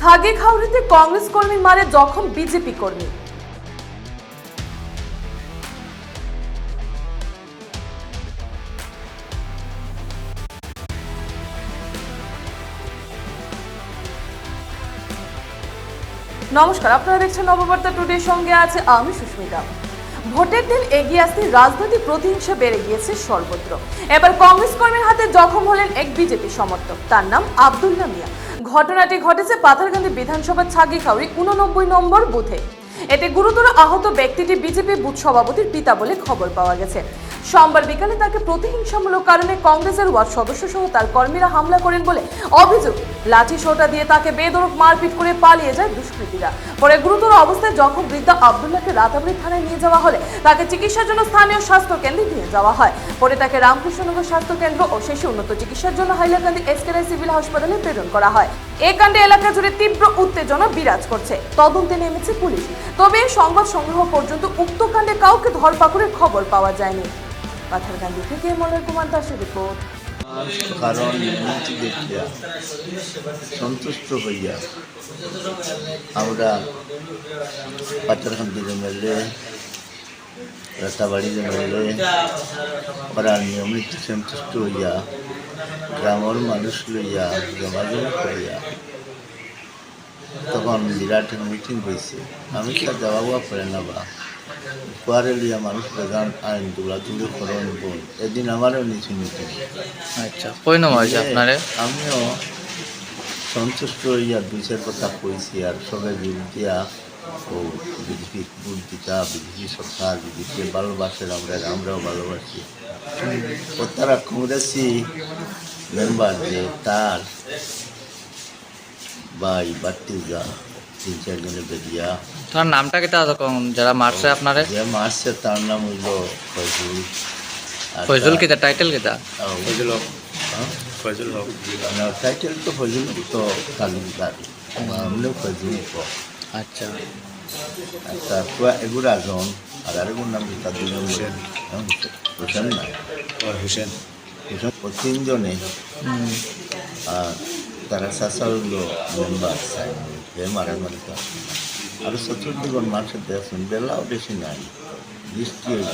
ছাগি খাউড়িতে কংগ্রেস কর্মী মারে জখম বিজেপি কর্মী। নমস্কার, আপনারা দেখছেন নববার্তা টুডে সঙ্গে আছে আমি সুস্মিতা। ভোটের দিন এগিয়ে আসতে রাজনৈতিক প্রতিহিংসা বেড়ে গিয়েছে সর্বত্র। এবার কংগ্রেস কর্মীর হাতে জখম হলেন এক বিজেপি সমর্থক। তার নাম আবদুল্লা মিয়া। ঘটনাটি ঘটেছে পাথারকান্দি বিধানসভার ছাগিখাউরি উননব্বই নম্বর বুথে। এতে গুরুতর আহত ব্যক্তিটি বিজেপি বুথ সভাপতির পিতা বলে খবর পাওয়া গেছে। সোমবার বিকালে তাকে প্রতিহিংসামূলক কারণে কংগ্রেসের ওয়ার্ড সদস্য সহ তার কর্মীরা হামলা করেন বলে অভিযোগ। লাঠি সোটা দিয়ে তাকে বেদরক মারপিট করে পালিয়ে যায় দুষ্কৃতীরা। পরে গুরুতর অবস্থায় জখম বৃদ্ধা আবদুল্লাহকে রাতাবাড়ি থানায় নিয়ে যাওয়া হলে তাকে চিকিৎসার জন্য স্থানীয় স্বাস্থ্য কেন্দ্রে নিয়ে যাওয়া হয়। পরে তাকে রামকৃষ্ণনগর স্বাস্থ্য কেন্দ্র ও শেষে উন্নত চিকিৎসার জন্য হাইলাকান্দি এসকেরাই সিভিল হাসপাতালে প্রেরণ করা হয়। এ কাণ্ডে এলাকা জুড়ে তীব্র উত্তেজনা বিরাজ করছে। তদন্তে নেমেছে পুলিশ। তবে সংবাদ সংগ্রহ পর্যন্ত উক্ত কাণ্ডে কাউকে ধরপাকড়ের খবর পাওয়া যায়নি। পাথারকান্দি থেকে মনোর কুমার দাসের রিপোর্ট। কারণ উন্নতি দেখিয়া সন্তুষ্ট হইয়া আমরা পাচারখান্তি জঙ্গলে রাতাবাড়ি জঙ্গলে ওরা নিয়মিত সন্তুষ্ট হইয়া, গ্রামের মানুষ লইয়া জমাজমা করিয়া তখন বিরাট মিটিং হয়েছে আমি তা যাওয়া পড়ে না বা। কুয়ারে লিয়া মানুষ বেগান আইন দৌড়াদৌড়ি করেন বোন এদিন আমারও নিচু মিটিং আচ্ছা কই হয়েছে আপনারে? আমিও সন্তুষ্ট হইয়া দুই কথা কইছি আর সবাই বিরুদ্ধিয়া ও বিজেপি বুদ্ধিতা বিজেপি সরকার বিজেপি ভালোবাসেন আমরা আমরাও ভালোবাসি। ও তারা কংগ্রেসি মেম্বার যে তার ভাই বাট্টিজা তিন চারজনে বেরিয়া তোমার নামটা কেটা তখন যারা মারছে আপনারে। যে মারছে তার নাম হইল ফজল ফজল কেটা টাইটেল কেটা। ফজল হক। ফজল হক। টাইটেল তো ফজল তো তালুকদার আমলেও ফজল হক। আচ্ছা। তারপর এগুলো আজন আর আরেকগুর নাম তার দুজন হোসেন। হোসেন না? হোসেন। হোসেন তিনজনে। মেম্বার চাই হে মারে মারে আর দেখছেন বেলাও বেশি নাই বৃষ্টি হয়ে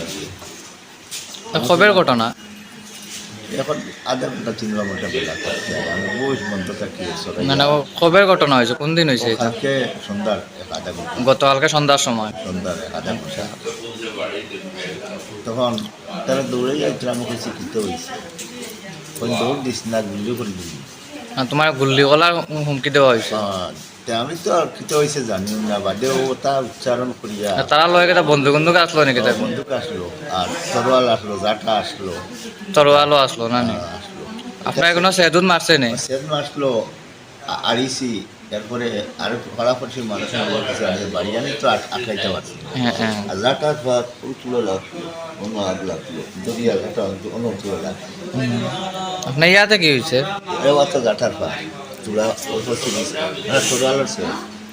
কবের ঘটনা? এখন আধা ঘণ্টা তিন ঘণ্টা বেলা থাকতে আমি বই বন্ধ থাকি মানে ও কবের ঘটনা হয়েছে? কোন দিন হয়েছে কালকে সন্ধ্যার আধা ঘণ্টা। গতকালকে সন্ধ্যার সময়। সন্ধ্যার আধা ঘণ্টা। তখন তারা দৌড়ে যাইছিল আমাকে শিক্ষিত হয়েছে দৌড় দিস না গুলি করে দিলি তোমার গুল্লি গলার হুমকি দেওয়া হয়েছে আমি তো কিতে হয়েছে জানি না বাদে ও তা উচ্চারণ করিয়া তারা লয়ে কেটা বন্ধু বন্ধুকে আসলো নাকি তাই বন্দুক আসলো আর তরোয়াল আসলো জাটা আসলো তরোয়ালও আসলো না? আপনার সেদুন মারছে সেদিন আসলো এরপরে আরও ফলাফলসি মানুষের আমি বাড়ি জানি তো আট- আটকাইতে পারছি। হ্যাঁ হ্যাঁ। আর জাটার পর ও তুলে লাগল অন্য আগ লাগল দরিয়া ঘাটা অন্য তুলে লাগল আপনার ইয়াতে কি হয়েছে? এবার তো জাটার পর তুলা উপস্থিত মানে তোরালোর সে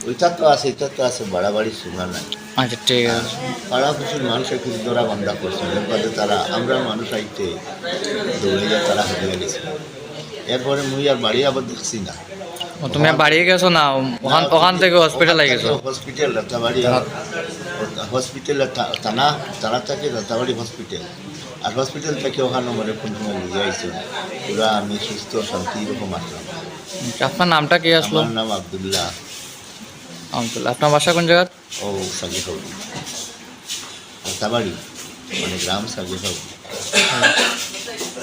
ওইটা তো আছে এটা তো আছে বাড়াবাড়ি শোনা নাই। আচ্ছা ঠিক আছে। পাড়া খুশির মানুষের কিছু দৌড়া বান্ধা করছে এরপরে তারা আমরা মানুষ আইতে দৌড়ে যা তারা হেঁটে গেছে। এরপরে মুই আর বাড়ি আবার দেখছি না। তুমি বাড়ি গেছো না? ওখান ওখান থেকে হসপিটালে গেছো? হসপিটাল রাতাবাড়ি হসপিটাল থানা থানা থেকে রাতাবাড়ি হসপিটাল আর হসপিটাল থেকে ওখানে মানে কোন সময় নিয়ে আইছে পুরা আমি সুস্থ শান্তি রকম আসলাম আপনার নামটা কি আসলো আমার নাম আবদুল্লাহ। আব্দুল আপনার বাসা কোন জায়গা ও সাগি খাবি রাতাবাড়ি মানে গ্রাম সাগি খাবি